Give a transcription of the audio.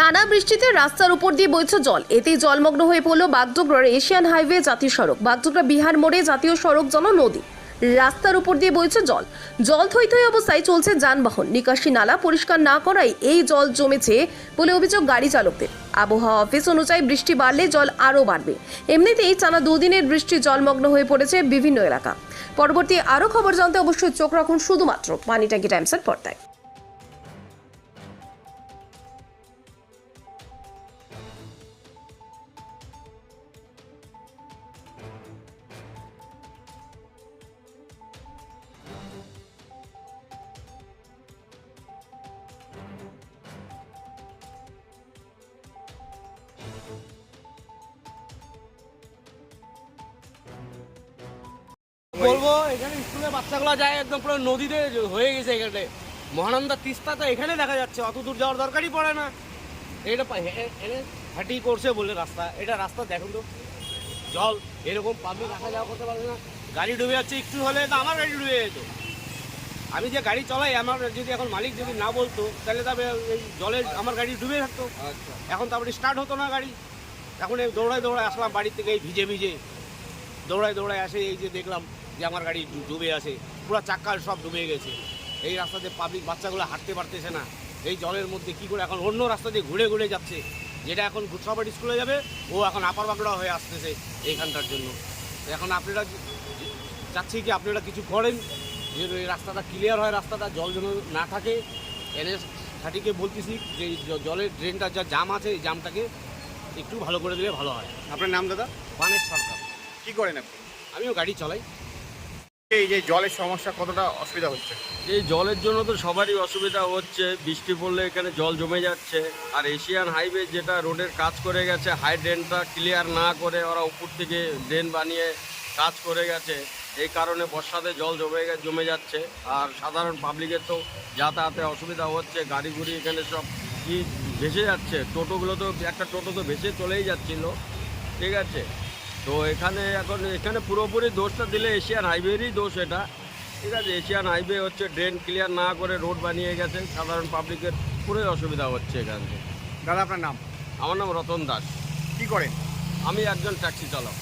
টানা বৃষ্টিতে রাস্তার উপর দিয়ে বইছে জল। এতেই জলমগ্ন হয়ে পড়ল বাগডোগরার এশিয়ান হাইওয়ে জাতীয় সড়ক, বাগডোগরা বিহার মোড়ে জাতীয় সড়ক জন নদী। রাস্তার উপর দিয়ে বইছে জল। জল থই থই অবস্থায় চলছে যানবাহন। নিকাশি নালা পরিষ্কার না করায় এই জল জমেছে বলে অভিযোগ গাড়ি চালকদের। আবহাওয়া অফিস অনুযায়ী বৃষ্টি বাড়লে জল আরও বাড়বে। এমনিতেই টানা দুদিনের বৃষ্টি জলমগ্ন হয়ে পড়েছে বিভিন্ন এলাকা। পরবর্তী আরও খবর জানতে অবশ্যই চোখ রাখুন শুধুমাত্র পানিটাকি টাইমসের পর্দায়। বলব এখানে স্কুলে বাচ্চাগুলো যায় একদম পুরো নদীতে হয়ে গেছে এখানে। মহানন্দা তিস্তা তো এখানে দেখা যাচ্ছে অত দূর যাওয়ার দরকারই পড়ে না। এটা হাঁটি করছে বলে রাস্তা। এটা রাস্তা দেখুন তো। জল এরকম পাবলিক আসা যাওয়া করতে পারবে না। গাড়ি ডুবে যাচ্ছে একটু হলে তো আমার গাড়ি ডুবে যেত। আমি যে গাড়ি চলাই আমার যদি এখন মালিক যদি না বলতো তাহলে তবে এই জলে আমার গাড়ি ডুবে থাকতো। এখন তারপরে স্টার্ট হতো না গাড়ি। এখন এই দৌড়ায় দৌড়ায় আসলাম বাড়ির থেকে এই ভিজে ভিজে। দৌড়ায় দৌড়ায় আসে এই যে দেখলাম যে আমার গাড়ি ডুবে আছে পুরো চাক্কাল সব ডুবে গেছে। এই রাস্তাতে পাবলিক বাচ্চাগুলো হাঁটতে পারতেছে না। এই জলের মধ্যে কি করে এখন অন্য রাস্তা দিয়ে ঘুরে ঘুরে যাচ্ছে। যেটা এখন গুটসাবাড়ি স্কুলে যাবে ও এখন আপার বাগড়া হয়ে আসতেছে এইখানটার জন্য। এখন আপনারা চাচ্ছি কি আপনারা কিছু করেন যে এই রাস্তাটা ক্লিয়ার হয় রাস্তাটা জল যেন না থাকে। এনএস থার্টিকে বলতেছি যে জলের ড্রেনটা যা জাম আছে এই জামটাকে একটু ভালো করে দিলে ভালো হয়। আপনার নাম দাদা? বানের সরকার। কী করেন আপনি? আমিও গাড়ি চালাই। এই যে জলের সমস্যা কতটা অসুবিধা হচ্ছে? এই জলের জন্য তো সবারই অসুবিধা হচ্ছে। বৃষ্টি পড়লে এখানে জল জমে যাচ্ছে। আর এশিয়ান হাইওয়ে যেটা রোডের কাজ করে গেছে, হাই ড্রেনটা ক্লিয়ার না করে ওরা উপর থেকে ড্রেন বানিয়ে কাজ করে গেছে। এই কারণে বর্ষাতে জল জমে জমে যাচ্ছে। আর সাধারণ পাবলিকের তো যাতায়াতে অসুবিধা হচ্ছে। গাড়ি গুড়ি এখানে সব কি ভেসে যাচ্ছে। টোটোগুলো তো, একটা টোটো তো ভেসে চলেই যাচ্ছিল। ঠিক আছে? তো এখানে এখন এখানে পুরোপুরি দোষটা দিলে এশিয়ান হাইওয়েরই দোষ এটা। ঠিক আছে এশিয়ান হাইওয়ে হচ্ছে ড্রেন ক্লিয়ার না করে রোড বানিয়ে গেছে। সাধারণ পাবলিকের পুরোই অসুবিধা হচ্ছে এখান থেকে। দাদা আপনার নাম? আমার নাম রতন দাস। কী করেন? আমি একজন ট্যাক্সি চালক।